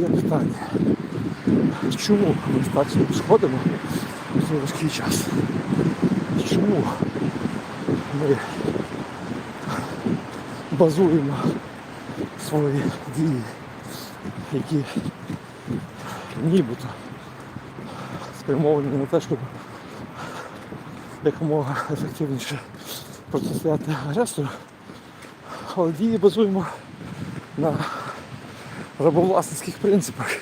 є питання. Чому ми так сходимо цей важкий час? Чому ми базуємо свої дії, які нібито спрямовані на те, щоб якомога ефективніше протистояти агресору, але дії базуємо на рабовласницьких принципах,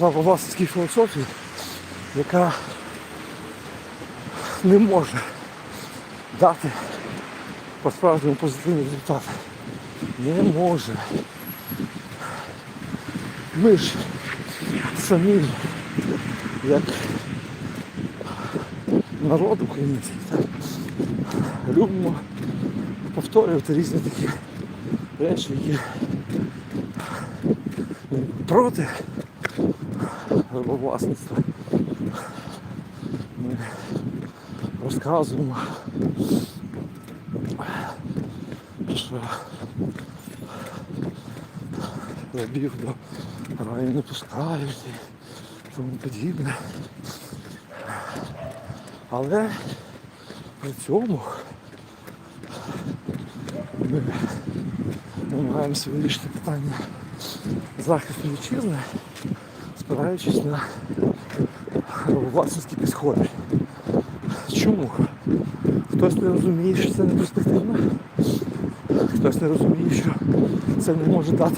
рабовласницькій філософії, яка не може дати по-справжньому позитивні результати. Не може. Ми ж самі, як народ український, любимо повторювати різні такі речі, які проти рабовласництва. Ми розказуємо, що рабів до раю не пускають і тому подібне. Але при цьому ми намагаємося вирішити питання захисту вітчизни, спираючись на власницькі підходи. Чому? Хтось не розуміє, що це не перспективно, хтось не розуміє, що це не може дати